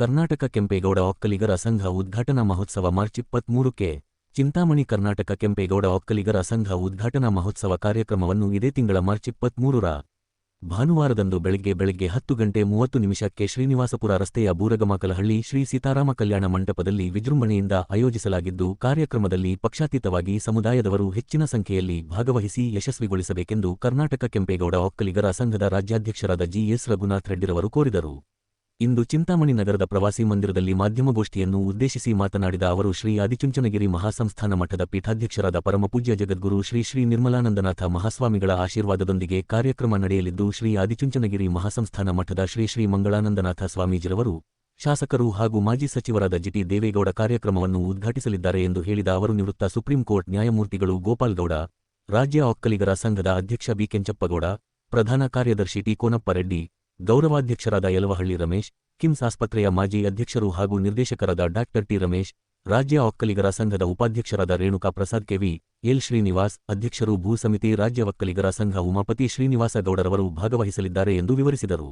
ಕರ್ನಾಟಕ ಕೆಂಪೇಗೌಡ ಒಕ್ಕಲಿಗರ ಸಂಘ ಉದ್ಘಾಟನಾ ಮಹೋತ್ಸವ ಮಾರ್ಚ್ ಇಪ್ಪತ್ಮೂರಕ್ಕೆ. ಚಿಂತಾಮಣಿ ಕರ್ನಾಟಕ ಕೆಂಪೇಗೌಡ ಒಕ್ಕಲಿಗರ ಸಂಘ ಉದ್ಘಾಟನಾ ಮಹೋತ್ಸವ ಕಾರ್ಯಕ್ರಮವನ್ನು ಇದೇ ತಿಂಗಳ ಮಾರ್ಚ್ ಇಪ್ಪತ್ಮೂರರ. ಭಾನುವಾರದಂದು ಬೆಳಗ್ಗೆ ಬೆಳಗ್ಗೆ ಹತ್ತು ಗಂಟೆ ಮೂವತ್ತು ನಿಮಿಷಕ್ಕೆ ಶ್ರೀನಿವಾಸಪುರ ರಸ್ತೆಯ ಬೂರಗಮಕಲಹಳ್ಳಿ ಶ್ರೀ ಸೀತಾರಾಮ ಕಲ್ಯಾಣ ಮಂಟಪದಲ್ಲಿ ವಿಜೃಂಭಣೆಯಿಂದ ಆಯೋಜಿಸಲಾಗಿದ್ದು ಕಾರ್ಯಕ್ರಮದಲ್ಲಿ ಪಕ್ಷಾತೀತವಾಗಿ ಸಮುದಾಯದವರು ಹೆಚ್ಚಿನ ಸಂಖ್ಯೆಯಲ್ಲಿ ಭಾಗವಹಿಸಿ ಯಶಸ್ವಿಗೊಳಿಸಬೇಕೆಂದು ಕರ್ನಾಟಕ ಕೆಂಪೇಗೌಡ ಒಕ್ಕಲಿಗರ ಸಂಘದ ರಾಜ್ಯಾಧ್ಯಕ್ಷರಾದ ಜಿಎಸ್ ರಘುನಾಥ್ ರೆಡ್ಡಿರವರು ಕೋರಿದರು. ಇಂದು ಚಿಂತಾಮಣಿ ನಗರದ ಪ್ರವಾಸಿ ಮಂದಿರದಲ್ಲಿ ಮಾಧ್ಯಮಗೋಷ್ಠಿಯನ್ನು ಉದ್ದೇಶಿಸಿ ಮಾತನಾಡಿದ ಅವರು, ಶ್ರೀ ಆದಿಚುಂಚನಗಿರಿ ಮಹಾಸಂಸ್ಥಾನ ಮಠದ ಪೀಠಾಧ್ಯಕ್ಷರಾದ ಪರಮಪೂಜ್ಯ ಜಗದ್ಗುರು ಶ್ರೀ ಶ್ರೀ ನಿರ್ಮಲಾನಂದನಾಥ ಮಹಾಸ್ವಾಮಿಗಳ ಆಶೀರ್ವಾದದೊಂದಿಗೆ ಕಾರ್ಯಕ್ರಮ ನಡೆಯಲಿದ್ದು, ಶ್ರೀ ಆದಿಚುಂಚನಗಿರಿ ಮಹಾಸಂಸ್ಥಾನ ಮಠದ ಶ್ರೀ ಶ್ರೀ ಮಂಗಳಾನಂದನಾಥ ಸ್ವಾಮೀಜಿರವರು, ಶಾಸಕರು ಹಾಗೂ ಮಾಜಿ ಸಚಿವರಾದ ಜಿಟಿ ದೇವೇಗೌಡ ಕಾರ್ಯಕ್ರಮವನ್ನು ಉದ್ಘಾಟಿಸಲಿದ್ದಾರೆ ಎಂದು ಹೇಳಿದ ಅವರು, ನಿವೃತ್ತ ಸುಪ್ರೀಂ ಕೋರ್ಟ್ ನ್ಯಾಯಮೂರ್ತಿಗಳು ಗೋಪಾಲ್ಗೌಡ, ರಾಜ್ಯ ಒಕ್ಕಲಿಗರ ಸಂಘದ ಅಧ್ಯಕ್ಷ ಬಿಕೆಂಚಪ್ಪಗೌಡ ಪ್ರಧಾನ ಕಾರ್ಯದರ್ಶಿ ಟಿ ಕೋನಪ್ಪ ರೆಡ್ಡಿ ಗೌರವಾಧ್ಯಕ್ಷರಾದ ಯಲವಹಳ್ಳಿ ರಮೇಶ್, ಕಿಮ್ಸ್ ಆಸ್ಪತ್ರೆಯ ಮಾಜಿ ಅಧ್ಯಕ್ಷರು ಹಾಗೂ ನಿರ್ದೇಶಕರಾದ ಡಾಕ್ಟರ್ ಟಿ. ರಮೇಶ್, ರಾಜ್ಯ ಒಕ್ಕಲಿಗರ ಸಂಘದ ಉಪಾಧ್ಯಕ್ಷರಾದ Renuka Prasad K V L. Srinivas, ಅಧ್ಯಕ್ಷರು ಭೂ ಸಮಿತಿ ರಾಜ್ಯ ಒಕ್ಕಲಿಗರ ಸಂಘ ಉಮಾಪತಿ ಶ್ರೀನಿವಾಸ ಗೌಡರವರು ಭಾಗವಹಿಸಲಿದ್ದಾರೆ ಎಂದು ವಿವರಿಸಿದರು.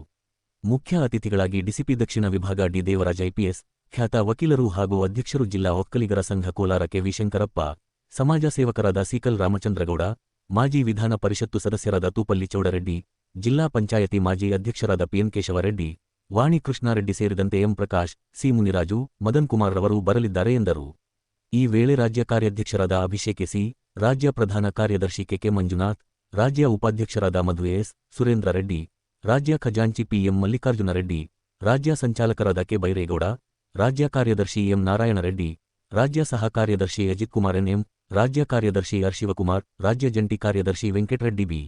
ಮುಖ್ಯ ಅತಿಥಿಗಳಾಗಿ ಡಿಸಿಪಿ ದಕ್ಷಿಣ ವಿಭಾಗ ಡಿ. ದೇವರಾಜ್ ಐಪಿಎಸ್ ಖ್ಯಾತ ವಕೀಲರು ಹಾಗೂ ಅಧ್ಯಕ್ಷರು ಜಿಲ್ಲಾ ಒಕ್ಕಲಿಗರ ಸಂಘ ಕೋಲಾರ ಕೆವಿ ಶಂಕರಪ್ಪ, ಸಮಾಜ ಸೇವಕರಾದ ಸಿಕಲ್ ರಾಮಚಂದ್ರಗೌಡ, ಮಾಜಿ ವಿಧಾನ ಪರಿಷತ್ತು ಸದಸ್ಯರಾದ ತೂಪಲ್ಲಿ ಚೌಡರೆಡ್ಡಿ ಜಿಲ್ಲಾ ಪಂಚಾಯತಿ ಮಾಜಿ ಅಧ್ಯಕ್ಷರಾದ ಪಿಎನ್ ಕೇಶವರೆಡ್ಡಿ ವಾಣಿ ಕೃಷ್ಣಾರೆಡ್ಡಿ ಸೇರಿದಂತೆ ಎಂ ಪ್ರಕಾಶ್, ಸಿ ಮುನಿರಾಜು, ಮದನ್ ಕುಮಾರ್ ರವರು ಬರಲಿದ್ದಾರೆ ಎಂದರು. ಈ ವೇಳೆ ರಾಜ್ಯ ಕಾರ್ಯಾಧ್ಯಕ್ಷರಾದ ಅಭಿಷೇಕ್ ಸಿ ರಾಜ್ಯ ಪ್ರಧಾನ ಕಾರ್ಯದರ್ಶಿ ಕೆಕೆ ಮಂಜುನಾಥ್, ರಾಜ್ಯ ಉಪಾಧ್ಯಕ್ಷರಾದ ಮಧು ಎಸ್, ಸುರೇಂದ್ರ ರೆಡ್ಡಿ, ರಾಜ್ಯ ಖಜಾಂಚಿ ಪಿಎಂ ಮಲ್ಲಿಕಾರ್ಜುನ ರೆಡ್ಡಿ, ರಾಜ್ಯ ಸಂಚಾಲಕರಾದ ಕೆ ಬೈರೇಗೌಡ, ರಾಜ್ಯ ಕಾರ್ಯದರ್ಶಿ ಎಂ ನಾರಾಯಣ ರೆಡ್ಡಿ, ರಾಜ್ಯ ಸಹ ಕಾರ್ಯದರ್ಶಿ ಅಜಿತ್ ಕುಮಾರ್ ಎನ್ಎಂ ರಾಜ್ಯ ಕಾರ್ಯದರ್ಶಿ ಆರ್ ಶಿವಕುಮಾರ್, ರಾಜ್ಯ ಜಂಟಿ ಕಾರ್ಯದರ್ಶಿ ವೆಂಕಟರೆಡ್ಡಿ ಬಿ.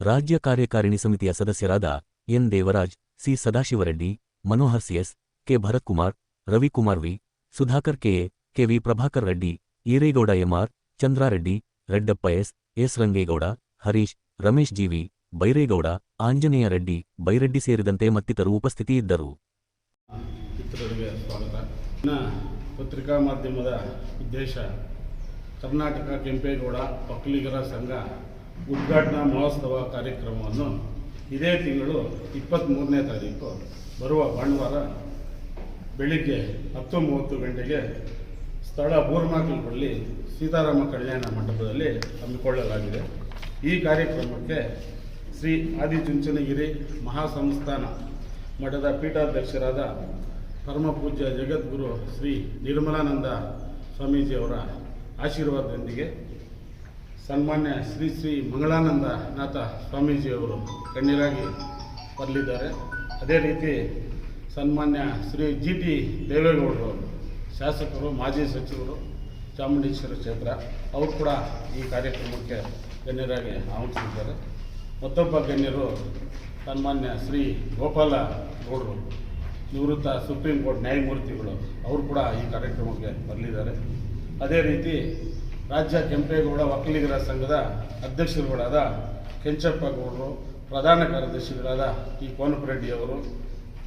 ರಾಜ್ಯ ಕಾರ್ಯಕಾರಿಣಿ ಸಮಿತಿಯ ಸದಸ್ಯರಾದ N Devaraj, C Sadashivareddy, Manohar C S K Bharathkumar, Ravikumar V, Sudhakar K A K V Prabhakar Reddy, Eregowda M R Chandrareddy, Reddappa S S Rangegowda, Harish, Ramesh G V Byregowda, Anjaneya Reddy, Byreddy ಸೇರಿದಂತೆ ಮತ್ತಿತರರು ಉಪಸ್ಥಿತಿ ಇದ್ದರು ಪತ್ರಿಕಾ ಮಾಧ್ಯಮದ ಉದ್ದೇಶ ಕರ್ನಾಟಕ ಕೆಂಪೇಗೌಡ ಒಕ್ಕಲಿಗರ ಸಂಘ ಉದ್ಘಾಟನಾ ಮಹೋತ್ಸವ ಕಾರ್ಯಕ್ರಮವನ್ನು ಇದೇ ತಿಂಗಳು ಇಪ್ಪತ್ತ್ಮೂರನೇ ತಾರೀಕು ಬರುವ ಭಾನುವಾರ ಬೆಳಿಗ್ಗೆ ಹತ್ತು ಮೂವತ್ತು ಗಂಟೆಗೆ ಸ್ಥಳ ಬೂರ್ಮಾಕಲ್ಪಳ್ಳಿ ಸೀತಾರಾಮ ಕಲ್ಯಾಣ ಮಂಟಪದಲ್ಲಿ ಹಮ್ಮಿಕೊಳ್ಳಲಾಗಿದೆ. ಈ ಕಾರ್ಯಕ್ರಮಕ್ಕೆ ಶ್ರೀ ಆದಿಚುಂಚನಗಿರಿ ಮಹಾಸಂಸ್ಥಾನ ಮಠದ ಪೀಠಾಧ್ಯಕ್ಷರಾದ ಪರಮಪೂಜ್ಯ ಜಗದ್ಗುರು ಶ್ರೀ ನಿರ್ಮಲಾನಂದ ಸ್ವಾಮೀಜಿಯವರ ಆಶೀರ್ವಾದದೊಂದಿಗೆ ಸನ್ಮಾನ್ಯ ಶ್ರೀ ಶ್ರೀ ಮಂಗಳಾನಂದ ನಾಥ ಸ್ವಾಮೀಜಿಯವರು ಗಣ್ಯರಾಗಿ ಬರಲಿದ್ದಾರೆ. ಅದೇ ರೀತಿ ಸನ್ಮಾನ್ಯ ಶ್ರೀ ಜಿ ಟಿ ದೇವೇಗೌಡರು, ಶಾಸಕರು, ಮಾಜಿ ಸಚಿವರು, ಚಾಮುಂಡೇಶ್ವರ ಕ್ಷೇತ್ರ, ಅವರು ಕೂಡ ಈ ಕಾರ್ಯಕ್ರಮಕ್ಕೆ ಗಣ್ಯರಾಗಿ ಆಹ್ವಾನಿಸಿದ್ದಾರೆ. ಮತ್ತೊಬ್ಬ ಗಣ್ಯರು ಸನ್ಮಾನ್ಯ ಶ್ರೀ ಗೋಪಾಲ ಗೌಡರು, ನಿವೃತ್ತ ಸುಪ್ರೀಂ ಕೋರ್ಟ್ ನ್ಯಾಯಮೂರ್ತಿಗಳು, ಅವರು ಕೂಡ ಈ ಕಾರ್ಯಕ್ರಮಕ್ಕೆ ಬರಲಿದ್ದಾರೆ. ಅದೇ ರೀತಿ ರಾಜ್ಯ ಕೆಂಪೇಗೌಡ ವಕೀಲಿಗರ ಸಂಘದ ಅಧ್ಯಕ್ಷರುಗಳಾದ ಕೆಂಚಪ್ಪ ಗೌಡರು, ಪ್ರಧಾನ ಕಾರ್ಯದರ್ಶಿಗಳಾದ ಟಿ ಕೋನಪರೆಡ್ಡಿಯವರು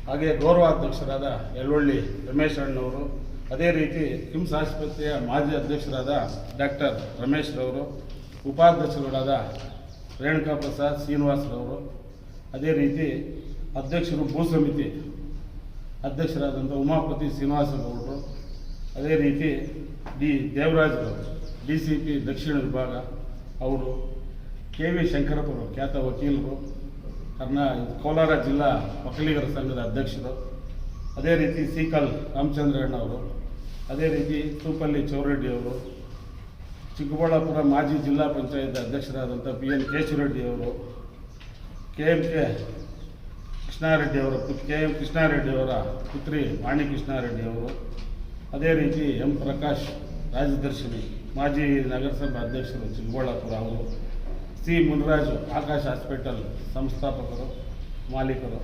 ಹಾಗೆ ಗೌರವಾಧ್ಯಕ್ಷರಾದ ಯಳ್ಳೊಳ್ಳಿ ರಮೇಶ್ ಅಣ್ಣವರು, ಅದೇ ರೀತಿ ಕಿಮ್ಸ್ ಆಸ್ಪತ್ರೆಯ ಮಾಜಿ ಅಧ್ಯಕ್ಷರಾದ ಡಾಕ್ಟರ್ ರಮೇಶ್ರವರು ಉಪಾಧ್ಯಕ್ಷರುಗಳಾದ ರೇಣುಕಾ ಪ್ರಸಾದ್ ಶ್ರೀನಿವಾಸರವರು ಅದೇ ರೀತಿ ಅಧ್ಯಕ್ಷರು ಭೂ ಸಮಿತಿ ಅಧ್ಯಕ್ಷರಾದಂಥ ಉಮಾಪತಿ ಶ್ರೀನಿವಾಸಗೌಡರು ಅದೇ ರೀತಿ ಡಿ ದೇವರಾಜರವರು ಡಿ ಸಿ ಪಿ ದಕ್ಷಿಣ ವಿಭಾಗ, ಅವರು ಕೆ ವಿ ಶಂಕರಪ್ಪರು, ಖ್ಯಾತ ವಕೀಲರು, ಕರ್ನಾ, ಕೋಲಾರ ಜಿಲ್ಲಾ ವಕೀಲಿಗರ ಸಂಘದ ಅಧ್ಯಕ್ಷರು, ಅದೇ ರೀತಿ ಸೀಕಲ್ ರಾಮಚಂದ್ರಣ್ಣವರು, ಅದೇ ರೀತಿ ತೂಪಲ್ಲಿ ಚೌರೆಡ್ಡಿಯವರು, ಚಿಕ್ಕಬಳ್ಳಾಪುರ ಮಾಜಿ ಜಿಲ್ಲಾ ಪಂಚಾಯತ್ ಅಧ್ಯಕ್ಷರಾದಂಥ ಪಿ ಎನ್ ಕೇಶವರೆಡ್ಡಿ ಅವರು ಕೆ ಎಂ ಕೆ ಕೃಷ್ಣಾರೆಡ್ಡಿ ಅವರ ಪುತ್, ಕೆ ಎಂ ಕೃಷ್ಣಾರೆಡ್ಡಿ ಅವರ ಪುತ್ರಿ ವಾಣಿ ಕೃಷ್ಣಾರೆಡ್ಡಿ ಅವರು ಅದೇ ರೀತಿ ಎಂ ಪ್ರಕಾಶ್ ರಾಜದರ್ಶಿನಿ. ಮಾಜಿ ನಗರಸಭೆ ಅಧ್ಯಕ್ಷರು ಚಿಕ್ಕಬಳ್ಳಾಪುರ ಅವರು, ಸಿ ಮುನರಾಜು, ಆಕಾಶ್ ಹಾಸ್ಪಿಟಲ್ ಸಂಸ್ಥಾಪಕರು, ಮಾಲೀಕರು,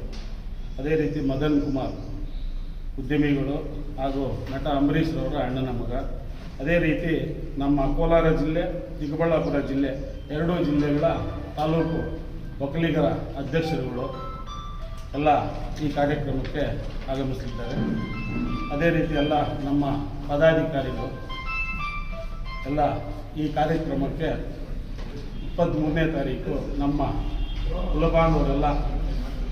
ಅದೇ ರೀತಿ ಮದನ್ ಕುಮಾರ್, ಉದ್ಯಮಿಗಳು ಹಾಗೂ ನಟ ಅಂಬರೀಶ್ ಅವರ ಅಣ್ಣನ ಮಗ. ಅದೇ ರೀತಿ ನಮ್ಮ ಕೋಲಾರ ಜಿಲ್ಲೆ, ಚಿಕ್ಕಬಳ್ಳಾಪುರ ಜಿಲ್ಲೆ, ಎರಡೂ ಜಿಲ್ಲೆಗಳ ತಾಲೂಕು ಒಕ್ಕಲಿಗರ ಅಧ್ಯಕ್ಷರುಗಳು ಎಲ್ಲ ಈ ಕಾರ್ಯಕ್ರಮಕ್ಕೆ ಆಗಮಿಸಿದ್ದಾರೆ. ಅದೇ ರೀತಿ ಎಲ್ಲ ನಮ್ಮ ಪದಾಧಿಕಾರಿಗಳು ಎಲ್ಲ ಈ ಕಾರ್ಯಕ್ರಮಕ್ಕೆ ಇಪ್ಪತ್ತ್ಮೂರನೇ ತಾರೀಕು ನಮ್ಮ ಕುಲಬಾಂಧವರೆಲ್ಲ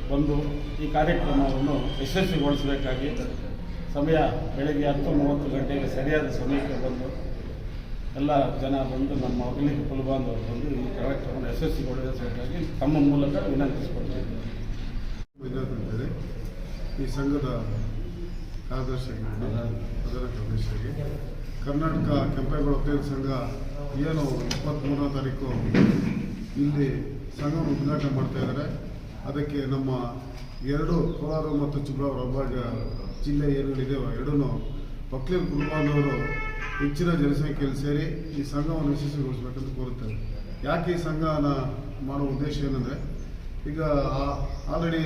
ಬಂದು ಈ ಕಾರ್ಯಕ್ರಮವನ್ನು ಯಶಸ್ವಿಗೊಳಿಸಬೇಕಾಗಿ ಸಮಯ ಬೆಳಗ್ಗೆ ಹತ್ತು ಮೂವತ್ತು ಗಂಟೆಗೆ ಸರಿಯಾದ ಸಮಯಕ್ಕೆ ಬಂದು ಎಲ್ಲ ಜನ ಬಂದು ನಮ್ಮ ಒಕ್ಕಲಿಗ ಕುಲಬಾಂಧವರು ಬಂದು ಈ ಕಾರ್ಯಕ್ರಮವನ್ನು ಯಶಸ್ವಿಗೊಳಿಸಬೇಕಾಗಿ ತಮ್ಮ ಮೂಲಕ ವಿನಂತಿಸಿಕೊಳ್ತಿದ್ದೇವೆ ಮಂಜುನಾಥ್ ಈ ಸಂಘದ ಕಾರ್ಯದರ್ಶಿ ಪ್ರಧಾನ ಕಾರ್ಯದರ್ಶಿಯಾಗಿ ಕರ್ನಾಟಕ ಕೆಂಪೇಗೌಡ ಒಕ್ಕಲಿಗ ಸಂಘ ಏನು ಇಪ್ಪತ್ತ್ಮೂರನೇ ತಾರೀಕು ಇಲ್ಲಿ ಸಂಘ ಉದ್ಘಾಟನೆ ಮಾಡ್ತಾ ಇದ್ದಾರೆ. ಅದಕ್ಕೆ ನಮ್ಮ ಎರಡು ಕೋಲಾರ ಮತ್ತು ಚಿಕ್ಕಬಳ್ಳಾಪುರ ಭಾಗ ಜಿಲ್ಲೆ ಏನುಗಳಿದೆಯೋ ಎರಡೂ ಒಕ್ಕಲಿಗ ಕುಟುಂಬದವರು ಹೆಚ್ಚಿನ ಜನಸಂಖ್ಯೆಯಲ್ಲಿ ಸೇರಿ ಈ ಸಂಘವನ್ನು ಯಶಸ್ವಿಗೊಳಿಸಬೇಕಂತ ಕೋರುತ್ತೇವೆ. ಯಾಕೆ ಈ ಸಂಘನ ಮಾಡುವ ಉದ್ದೇಶ ಏನಂದರೆ, ಈಗ ಆಲ್ರೆಡಿ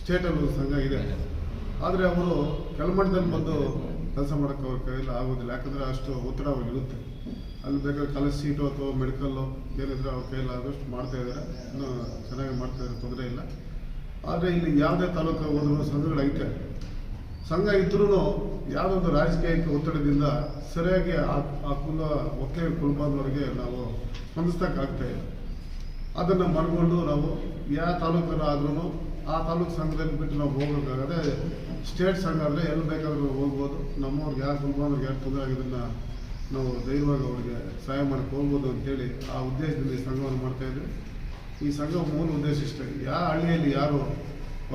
ಸ್ಟೇಟಲ್ಲಿ ಸಂಘ ಇದೆ. ಆದರೆ ಅವರು ಕೆಳಮಟ್ಟದಲ್ಲಿ ಬಂದು ಕೆಲಸ ಮಾಡೋಕ್ಕೆ ಅವ್ರ ಕೈಯಲ್ಲಿ ಆಗೋದಿಲ್ಲ. ಯಾಕಂದರೆ ಅಷ್ಟು ಒತ್ತಡ ಅವ್ರಿಗಿರುತ್ತೆ ಅಲ್ಲಿ ಬೇಕಾದ್ರೆ ಕಾಲೇಜ್ ಸೀಟು ಅಥವಾ ಮೆಡಿಕಲ್ಲು ಏನಿದ್ರೆ ಅವ್ರ ಕೈಯಲ್ಲಿ ಆದಷ್ಟು ಮಾಡ್ತಾ ಇದ್ದಾರೆ. ಇನ್ನೂ ಚೆನ್ನಾಗಿ ಮಾಡ್ತಾ ಇದ್ದಾರೆ, ತೊಂದರೆ ಇಲ್ಲ. ಆದರೆ ಇಲ್ಲಿ ಯಾವುದೇ ತಾಲೂಕು ಹೋದ್ರೂ ಸಂಘಗಳೈತೆ ಸಂಘ ಇದ್ರೂ ಯಾವುದೊಂದು ರಾಜಕೀಯಕ್ಕೆ ಒತ್ತಡದಿಂದ ಸರಿಯಾಗಿ ಆ ಕುಲ ಒಕ್ಕೆ ಕುಲಬಾಂಧವರಿಗೆ ನಾವು ಸ್ಪಂದಿಸ್ತಕ್ಕಾಗ್ತಾ ಇಲ್ಲ. ಅದನ್ನು ಮಾಡಿಕೊಂಡು ನಾವು ಯಾವ ತಾಲೂಕಲ್ಲಿ ಆದ್ರೂ ಆ ತಾಲೂಕು ಸಂಘದಲ್ಲಿ ಬಿಟ್ಟು ನಾವು ಹೋಗಬೇಕಾಗದೆ ಸ್ಟೇಟ್ ಸಂಘ ಅಂದರೆ ಎಲ್ಲಿ ಬೇಕಾದ್ರೂ ಹೋಗ್ಬೋದು. ನಮ್ಮವ್ರಿಗೆ ಯಾರು ಕುಲಬಾಂಧವ್ರಿಗೆ ಯಾರು ತೊಂದರೆ ಆಗಿದ್ದನ್ನು ನಾವು ಧೈರ್ಯವಾಗಿ ಅವರಿಗೆ ಸಹಾಯ ಮಾಡಕ್ಕೆ ಹೋಗ್ಬೋದು ಅಂತೇಳಿ ಆ ಉದ್ದೇಶದಿಂದ ಈ ಸಂಘವನ್ನು ಮಾಡ್ತಾ ಇದ್ವಿ. ಈ ಸಂಘ ಮೂಲ ಉದ್ದೇಶ ಇಷ್ಟೇ. ಯಾವ ಹಳ್ಳಿಯಲ್ಲಿ ಯಾರು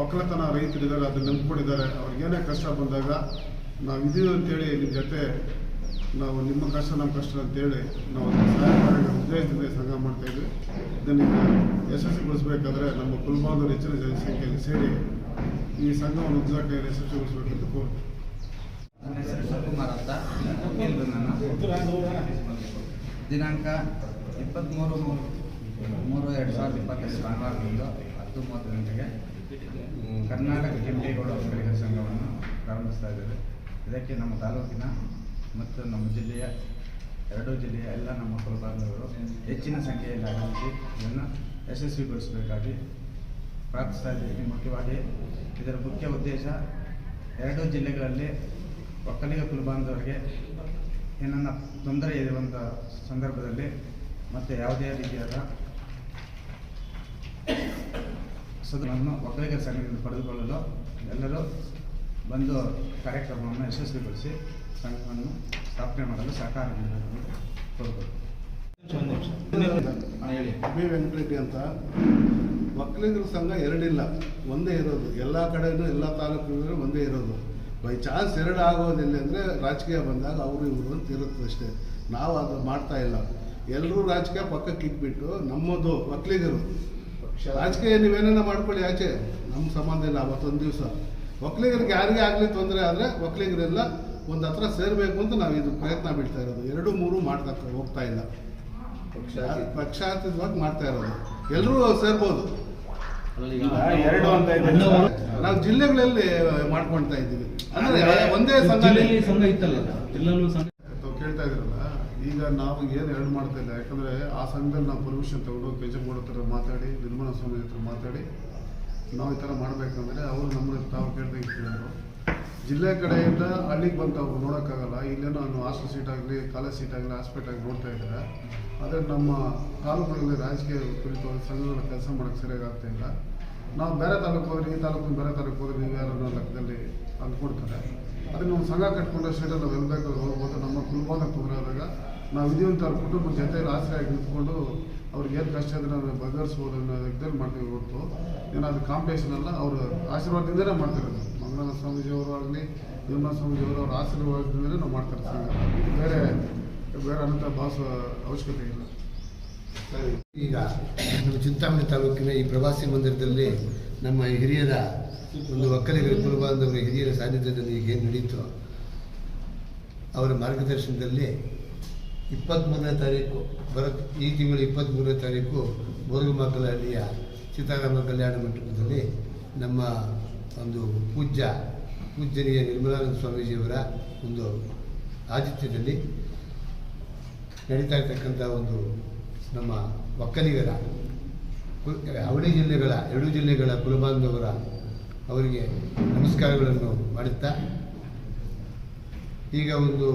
ಒಕ್ಕಲತನ ರೈತರಿದ್ದಾರೆ, ಅದನ್ನು ನಂಬ್ಕೊಂಡಿದ್ದಾರೆ ಅವ್ರಿಗೇನೇ ಕಷ್ಟ ಬಂದಾಗ ನಾವು ಇದೀವಿ ಅಂತೇಳಿ ನಿಮ್ಮ ಜೊತೆ ನಾವು ನಿಮ್ಮ ಕಷ್ಟ ನಮ್ಮ ಕಷ್ಟ ಅಂತೇಳಿ ನಾವು ಸಹಾಯ ಮಾಡೋ ಉದ್ದೇಶದಿಂದ ಸಂಘ ಮಾಡ್ತಾ ಇದ್ವಿ. ಇದನ್ನು ಯಶಸ್ವಿಗೊಳಿಸಬೇಕಾದ್ರೆ ನಮ್ಮ ಕುಲಬಾಂಧವರು ಹೆಚ್ಚಿನ ಜನಸಂಖ್ಯೆಯಲ್ಲಿ ಸೇರಿ ಈ ಸಂಘವನ್ನು ಉದ್ಘಾಟನೆ ಯಶಸ್ವಿಗೊಳಿಸಬೇಕಂತ ಕೋರ್ತು ನನ್ನ ಹೆಸರು ಶಿವಕುಮಾರ್ ಅಂತ. ದಿನಾಂಕ ಇಪ್ಪತ್ತ್ಮೂರು ಮೂರು ಮೂರು ಎರಡು ಸಾವಿರದ ಇಪ್ಪತ್ತೈದು ಭಾನುವಾರದಿಂದ ಹತ್ತು ಮೂವತ್ತು ಗಂಟೆಗೆ ಕರ್ನಾಟಕ ಕೆಂಪೇಗೌಡ ಸಂಘವನ್ನು ಪ್ರಾರಂಭಿಸ್ತಾ ಇದ್ದೇವೆ. ಇದಕ್ಕೆ ನಮ್ಮ ತಾಲೂಕಿನ ಮತ್ತು ನಮ್ಮ ಜಿಲ್ಲೆಯ, ಎರಡೂ ಜಿಲ್ಲೆಯ ಎಲ್ಲ ನಮ್ಮ ಕುಲಬಾಂಧವರು ಹೆಚ್ಚಿನ ಸಂಖ್ಯೆಯಲ್ಲಿ ಆಗಮಿಸಿ ಇದನ್ನು ಯಶಸ್ವಿಗೊಳಿಸಬೇಕಾಗಿ ಪ್ರಾರ್ಥಿಸ್ತಾ ಇದ್ದೀನಿ. ಮುಖ್ಯವಾಗಿ ಇದರ ಮುಖ್ಯ ಉದ್ದೇಶ ಎರಡೂ ಜಿಲ್ಲೆಗಳಲ್ಲಿ ಒಕ್ಕಲಿಗ ಕುಲಬಾಂಧವರಿಗೆ ಏನನ್ನ ತೊಂದರೆ ಇರುವಂಥ ಸಂದರ್ಭದಲ್ಲಿ ಮತ್ತು ಯಾವುದೇ ರೀತಿಯಾದ ಸದನವನ್ನು ಒಕ್ಕಲಿಗರ ಸಂಘದಿಂದ ಪಡೆದುಕೊಳ್ಳಲು ಎಲ್ಲರೂ ಬಂದು ಕಾರ್ಯಕ್ರಮವನ್ನು ಯಶಸ್ವಿಗೊಳಿಸಿ ಸಂಘವನ್ನು ಸ್ಥಾಪನೆ ಮಾಡಲು ಸಹಕಾರ ನೀಡಬೇಕು ಕೋರ್ಬೋದು. ಹೇಳಿ. ಬಿ ವೆಂಕಟರೆಡ್ಡಿ ಅಂತ. ಒಕ್ಕಲಿಗರ ಸಂಘ ಎರಡಿಲ್ಲ. ಒಂದೇ ಇರೋದು. ಎಲ್ಲ ಕಡೆಯೂ ಎಲ್ಲ ತಾಲೂಕುಗಳಲ್ಲೂ ಒಂದೇ ಇರೋದು. ಬೈ ಚಾನ್ಸ್ ಎರಡು ಆಗೋದಿಲ್ಲ ಅಂದರೆ ರಾಜಕೀಯ ಬಂದಾಗ ಅವರು ಇವರು ಅಂತ ಇರುತ್ತೆ ಅಷ್ಟೇ ನಾವು ಅದು ಮಾಡ್ತಾ ಇಲ್ಲ. ಎಲ್ಲರೂ ರಾಜಕೀಯ ಪಕ್ಕಕ್ಕೆ ಇಟ್ಬಿಟ್ಟು ನಮ್ಮದು ಒಕ್ಕಲಿಗರು ರಾಜಕೀಯ ನೀವೇನೇನೋ ಮಾಡ್ಕೊಳ್ಳಿ ಆಚೆ. ನಮ್ಮ ಸಂಬಂಧ ಇಲ್ಲ ಅವತ್ತೊಂದು ದಿವಸ. ಒಕ್ಕಲಿಗರಿಗೆ ಯಾರಿಗೇ ಆಗಲಿ ತೊಂದರೆ ಆದರೆ ಒಕ್ಕಲಿಗರೆಲ್ಲ ಒಂದು ಹತ್ರ ಸೇರಬೇಕು ಅಂತ ನಾವು ಇದು ಪ್ರಯತ್ನ ಬೀಳ್ತಾ ಇರೋದು. ಎರಡು ಮೂರು ಮಾಡ್ತಾ ಹೋಗ್ತಾ ಇಲ್ಲ. ಪಕ್ಷಾತೀತವಾಗಿ ಮಾಡ್ತಾ ಇರೋದು. ಎಲ್ಲರೂ ಸೇರ್ಬೋದು. ನಾವು ಜಿಲ್ಲೆಗಳಲ್ಲಿ ಮಾಡ್ಕೊಳ್ತಾ ಇದ್ದೀವಿ. ಅಂದ್ರೆ ಒಂದೇ ಸಂಘ ಇತ್ತಲ್ಲ ಕೇಳ್ತಾ ಇದ್ರಲ್ಲ ಈಗ ನಾವು ಏನು ಎರಡು ಮಾಡ್ತಾ ಇಲ್ಲ. ಯಾಕಂದ್ರೆ ಆ ಸಂಘದಲ್ಲಿ ನಾವು ಪರ್ಮಿಷನ್ ತಗೊಂಡು ಕೆಂಚಗೌಡ ಹತ್ರ ಮಾತಾಡಿ ನಿರ್ಮಲಾ ಸ್ವಾಮಿ ಹತ್ರ ಮಾತಾಡಿ ನಾವು ಈ ಥರ ಮಾಡಬೇಕಂದ್ರೆ ಅವರು ನಮ್ಮನ್ನ ತಾವು ಕೇಳ್ದಂಗೆ ಜಿಲ್ಲೆ ಕಡೆಯಿಂದ ಹಳ್ಳಿಗೆ ಬಂದು ನೋಡೋಕ್ಕಾಗಲ್ಲ. ಇಲ್ಲೇನೋ ನಾನು ಹಾಸ್ಟೆಲ್ ಸೀಟಾಗಲಿ ಕಾಲೇಜ್ ಸೀಟಾಗಲಿ ಹಾಸ್ಪಿಟಲ್ ನೋಡ್ತಾ ಇದ್ದಾರೆ ಆದರೆ ನಮ್ಮ ತಾಲೂಕುಗಳಲ್ಲಿ ರಾಜಕೀಯ ಕುರಿತು ಸಂಘಗಳ ಕೆಲಸ ಮಾಡೋಕ್ಕೆ ಸರಿಯಾಗಿ ಆಗ್ತಾ ಇಲ್ಲ. ನಾವು ಬೇರೆ ತಾಲೂಕು ಹೋದ್ರೆ, ಈ ತಾಲೂಕು ಬೇರೆ ತಾಲೂಕು ಹೋದ್ರೆ, ನೀವು ಯಾರು ಅನ್ನೋ ಲೆಕ್ಕದಲ್ಲಿ ಅಂದ್ಕೊಡ್ತಾರೆ. ಅದನ್ನು ಒಂದು ಸಂಘ ಕಟ್ಕೊಂಡ್ರೆ ಸೀಟಲ್ಲಿ ನಾವು ಹೋಗ್ಬೋದು. ನಮ್ಮ ಕುಲಭಾಗ ತೊಂದರೆ ಆದಾಗ ನಾವು ಅವ್ರ ಕುಟುಂಬದ ಜೊತೆಯಲ್ಲಿ ಆಸರೆಯಾಗಿ ನಿಂತ್ಕೊಂಡು ಅವ್ರಿಗೆ ಏನು ಕಷ್ಟ ಇದ್ರೆ ನಾವು ಬಗೆಹರಿಸ್ಬೋದು ಅನ್ನೋ ಇದ್ರಲ್ಲಿ ಮಾಡ್ತೀವಿ ಹೊರತು. ಏನಾದರೂ ಕಾಂಪಿಟೇಷನ್ ಅಲ್ಲ, ಅವ್ರ ಆಶೀರ್ವಾದದಿಂದಲೇ ಮಾಡ್ತಿರೋದು ಮಂಗಳನಾಥ ಸ್ವಾಮೀಜಿಯವರು ಆಗಲಿ ನಿರ್ಮಲಾ ಸ್ವಾಮೀಜಿಯವರು ಅವ್ರ ಆಶೀರ್ವಾದದಿಂದಲೇ ನಾವು ಮಾಡ್ತಾರೆ ಬೇರೆ ಬೇರೆ ಅಂತ ಭಾವಿಸುವ ಅವಶ್ಯಕತೆ ಇಲ್ಲ. ಈಗ ನಮ್ಮ ಚಿಂತಾಮಣಿ ತಾಲೂಕಿನ ಈ ಪ್ರವಾಸಿ ಮಂದಿರದಲ್ಲಿ ನಮ್ಮ ಹಿರಿಯರ ಒಂದು ಒಕ್ಕಲಿಗರ ಕುಲಬಾಂಧವರ ಹಿರಿಯರ ಸಾನ್ನಿಧ್ಯದಲ್ಲಿ ಈಗ ಏನು ನಡೀತು, ಅವರ ಮಾರ್ಗದರ್ಶನದಲ್ಲಿ ಇಪ್ಪತ್ತ್ಮೂರನೇ ತಾರೀಕು ಬರ ಈ ತಿಂಗಳು ಇಪ್ಪತ್ತ್ಮೂರನೇ ತಾರೀಕು ಬೋರ್ಗಮಕ್ಕಲಹಳ್ಳಿಯ ಸೀತಾರಾಮ ಕಲ್ಯಾಣ ಮಂಟಪದಲ್ಲಿ ನಮ್ಮ ಒಂದು ಪೂಜ್ಯ, ಪೂಜ್ಯನೀಯ ನಿರ್ಮಲಾನಂದ ಸ್ವಾಮೀಜಿಯವರ ಒಂದು ಆತಿಥ್ಯದಲ್ಲಿ ನಡೀತಾ ಇರ್ತಕ್ಕಂಥ ಒಂದು ನಮ್ಮ ಒಕ್ಕಲಿಗರ ಅವಳಿ ಜಿಲ್ಲೆಗಳ, ಎರಡು ಜಿಲ್ಲೆಗಳ ಕುಲಬಾಂಧವರ ಅವರಿಗೆ ನಮಸ್ಕಾರಗಳನ್ನು ಮಾಡುತ್ತಾ, ಈಗ ಒಂದು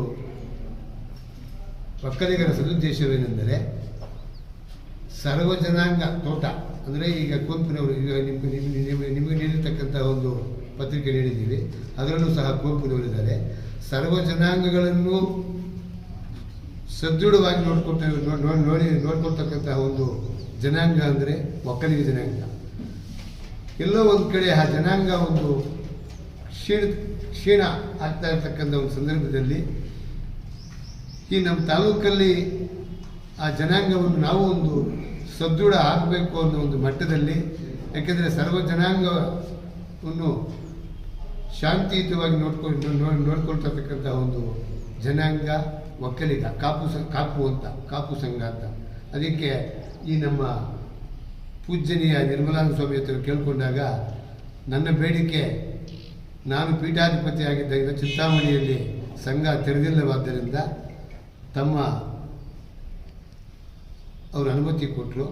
ಒಕ್ಕಲಿಗರ ಸದುದ್ದೇಶವೇನೆಂದರೆ ಸರ್ವ ಜನಾಂಗ ತೋಟ, ಅಂದರೆ ಈಗ ಕುವೆಂಪುನವರು, ಈಗ ನಿಮಗೆ, ನಿಮ್ಗೆ, ನಿಮಗೆ ನೀಡಿರ್ತಕ್ಕಂಥ ಒಂದು ಪತ್ರಿಕೆ ನೀಡಿದ್ದೀವಿ, ಅದರಲ್ಲೂ ಸಹ ಕುವೆಂಪುನವರಿದ್ದಾರೆ ಸರ್ವ ಜನಾಂಗಗಳನ್ನು ಸದೃಢವಾಗಿ ನೋಡ್ಕೊತ ನೋಡಿ, ನೋಡ್ಕೊಳ್ತಕ್ಕಂತಹ ಒಂದು ಜನಾಂಗ ಅಂದರೆ ಒಕ್ಕಲಿಗ ಜನಾಂಗ. ಎಲ್ಲೋ ಒಂದು ಕಡೆ ಆ ಜನಾಂಗ ಒಂದು ಕ್ಷೀಣ ಕ್ಷೀಣ ಆಗ್ತಾ ಇರ್ತಕ್ಕಂಥ ಒಂದು ಸಂದರ್ಭದಲ್ಲಿ ಈ ನಮ್ಮ ತಾಲೂಕಲ್ಲಿ ಆ ಜನಾಂಗವನ್ನು ನಾವು ಒಂದು ಸದೃಢ ಆಗಬೇಕು ಅನ್ನೋ ಒಂದು ಮಟ್ಟದಲ್ಲಿ, ಯಾಕೆಂದರೆ ಸರ್ವ ಜನಾಂಗವನ್ನು ಶಾಂತಿಯುತವಾಗಿ ನೋಡ್ಕೊಂಡು ನೋಡಿ ನೋಡ್ಕೊಳ್ತಕ್ಕಂಥ ಒಂದು ಜನಾಂಗ, ಒಕ್ಕಲಿಗ, ಕಾಪು ಸ ಕಾಪು ಅಂತ, ಕಾಪು ಸಂಘ ಅಂತ. ಅದಕ್ಕೆ ಈ ನಮ್ಮ ಪೂಜ್ಯನೀಯ ನಿರ್ಮಲಾನಂದ ಸ್ವಾಮಿ ಹತ್ರ ಕೇಳಿಕೊಂಡಾಗ, ನನ್ನ ಬೇಡಿಕೆ, ನಾನು ಪೀಠಾಧಿಪತಿ ಆಗಿದ್ದಾಗ ಚಿಂತಾಮಣಿಯಲ್ಲಿ ಸಂಘ ತೆರೆದಿಲ್ಲವಾದ್ದರಿಂದ ತಮ್ಮ ಅವರು ಅನುಮತಿ ಕೊಟ್ಟರು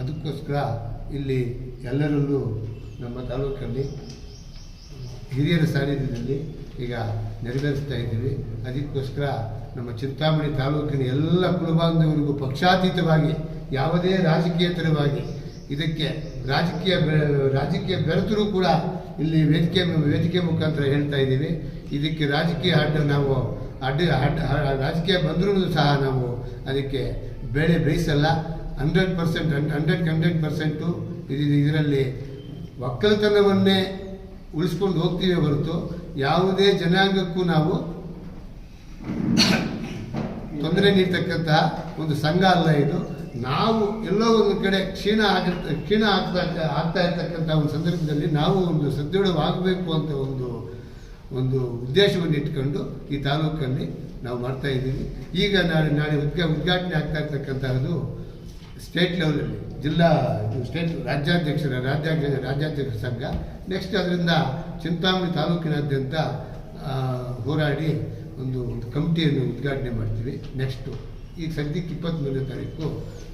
ಅದಕ್ಕೋಸ್ಕರ ಇಲ್ಲಿ ಎಲ್ಲರಲ್ಲೂ ನಮ್ಮ ತಾಲೂಕಲ್ಲಿ ಹಿರಿಯರ ಸಾನ್ನಿಧ್ಯದಲ್ಲಿ ಈಗ ನೆರವೇರಿಸ್ತಾ ಇದ್ದೀವಿ. ಅದಕ್ಕೋಸ್ಕರ ನಮ್ಮ ಚಿಂತಾಮಣಿ ತಾಲೂಕಿನ ಎಲ್ಲ ಕುಲಬಾಂಧವರಿಗೂ ಪಕ್ಷಾತೀತವಾಗಿ, ಯಾವುದೇ ರಾಜಕೀಯತರವಾಗಿ ಇದಕ್ಕೆ ರಾಜಕೀಯ ರಾಜಕೀಯ ಬೆರೆತರೂ ಕೂಡ ಇಲ್ಲಿ ವೇದಿಕೆ ವೇದಿಕೆ ಮುಖಾಂತರ ಹೇಳ್ತಾ ಇದ್ದೀವಿ. ಇದಕ್ಕೆ ರಾಜಕೀಯ ಅಡ್ಡ ನಾವು ಅಡ್ಡ ರಾಜಕೀಯ ಬಂದರೂ ಸಹ ನಾವು ಅದಕ್ಕೆ ಬೇಳೆ ಬೇಯಿಸಲ್ಲ. Hundred percent hundred hundred percent ಇದು ಇದರಲ್ಲಿ ಒಕ್ಕಲತನವನ್ನೇ ಉಳಿಸ್ಕೊಂಡು ಹೋಗ್ತೀವಿ ಹೊರತು ಯಾವುದೇ ಜನಾಂಗಕ್ಕೂ ನಾವು ತೊಂದರೆ ನೀಡ್ತಕ್ಕಂತಹ ಒಂದು ಸಂಘ ಅಲ್ಲ ಇದು. ನಾವು ಎಲ್ಲೋ ಒಂದು ಕಡೆ ಕ್ಷೀಣ ಆಗಿರ್ತ ಕ್ಷೀಣ ಆಗ್ತಾ ಆಗ್ತಾ ಇರ್ತಕ್ಕಂಥ ಒಂದು ಸಂದರ್ಭದಲ್ಲಿ ನಾವು ಒಂದು ಸದೃಢವಾಗಬೇಕು ಅಂತ ಒಂದು ಒಂದು ಉದ್ದೇಶವನ್ನು ಇಟ್ಕೊಂಡು ಈ ತಾಲೂಕಲ್ಲಿ ನಾವು ಮಾಡ್ತಾ ಇದ್ದೀವಿ. ಈಗ ನಾಳೆ ನಾಳೆ ಉದ್ಘಾ, ಉದ್ಘಾಟನೆ ಆಗ್ತಾ ಇರ್ತಕ್ಕಂತಹದ್ದು ಸ್ಟೇಟ್ ಲೆವೆಲಲ್ಲಿ ಜಿಲ್ಲಾ ಸ್ಟೇಟ್ ರಾಜ್ಯಾಧ್ಯಕ್ಷರ, ರಾಜ್ಯಾಧ್ಯಕ್ಷ ರಾಜ್ಯಾಧ್ಯಕ್ಷ ಸಂಘ. ನೆಕ್ಸ್ಟ್ ಅದರಿಂದ ಚಿಂತಾಮಣಿ ತಾಲೂಕಿನಾದ್ಯಂತ ಹೋರಾಡಿ ಒಂದು ಒಂದು ಕಮಿಟಿಯನ್ನು ಉದ್ಘಾಟನೆ ಮಾಡ್ತೀವಿ. ನೆಕ್ಸ್ಟು ಈಗ ಸದ್ಯಕ್ಕೆ ಇಪ್ಪತ್ತ್ಮೂರನೇ ತಾರೀಕು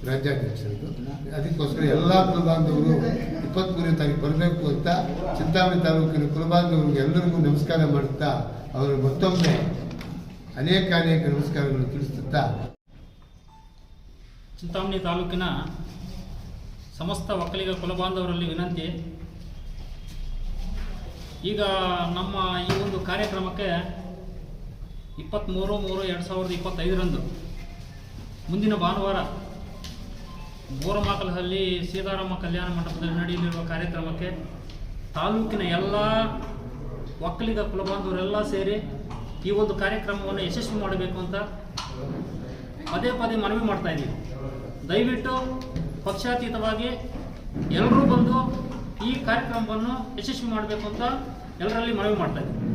ರಾಜ್ಯಾಧ್ಯಕ್ಷರದ್ದು. ಅದಕ್ಕೋಸ್ಕರ ಎಲ್ಲ ಕುಲಬಾಂಧವರು ಇಪ್ಪತ್ತ್ಮೂರನೇ ತಾರೀಕು ಬರಬೇಕು ಅಂತ ಚಿಂತಾಮಣಿ ತಾಲೂಕಿನ ಕುಲಬಾಂಧವರಿಗೆ ಎಲ್ಲರಿಗೂ ನಮಸ್ಕಾರ ಮಾಡುತ್ತಾ, ಅವರು ಮತ್ತೊಮ್ಮೆ ಅನೇಕ ಅನೇಕ ನಮಸ್ಕಾರಗಳನ್ನು ತಿಳಿಸುತ್ತಾ. ಚಿಂತಾಮಣಿ ತಾಲೂಕಿನ ಸಮಸ್ತ ಒಕ್ಕಲಿಗ ಕುಲಬಾಂಧವರಲ್ಲಿ ವಿನಂತಿ. ಈಗ ನಮ್ಮ ಈ ಒಂದು ಕಾರ್ಯಕ್ರಮಕ್ಕೆ ಇಪ್ಪತ್ತ್ಮೂರು ಮೂರು, ಎರಡು ಸಾವಿರದ ಇಪ್ಪತ್ತೈದರಂದು ಮುಂದಿನ ಭಾನುವಾರ ಬೋರಮಾಕಲಹಳ್ಳಿ ಸೀತಾರಾಮ ಕಲ್ಯಾಣ ಮಂಟಪದಲ್ಲಿ ನಡೆಯಲಿರುವ ಕಾರ್ಯಕ್ರಮಕ್ಕೆ ತಾಲೂಕಿನ ಎಲ್ಲ ಒಕ್ಕಲಿಗ ಕುಲಬಾಂಧವರೆಲ್ಲ ಸೇರಿ ಈ ಒಂದು ಕಾರ್ಯಕ್ರಮವನ್ನು ಯಶಸ್ವಿ ಮಾಡಬೇಕು ಅಂತ ಪದೇ ಪದೇ ಮನವಿ ಮಾಡ್ತಾ ಇದ್ದೀವಿ. ದಯವಿಟ್ಟು ಪಕ್ಷಾತೀತವಾಗಿ ಎಲ್ಲರೂ ಬಂದು ಈ ಕಾರ್ಯಕ್ರಮವನ್ನು ಯಶಸ್ವಿ ಮಾಡಬೇಕು ಅಂತ ಎಲ್ಲರಲ್ಲಿ ಮನವಿ ಮಾಡ್ತಾ ಇದ್ದೀವಿ.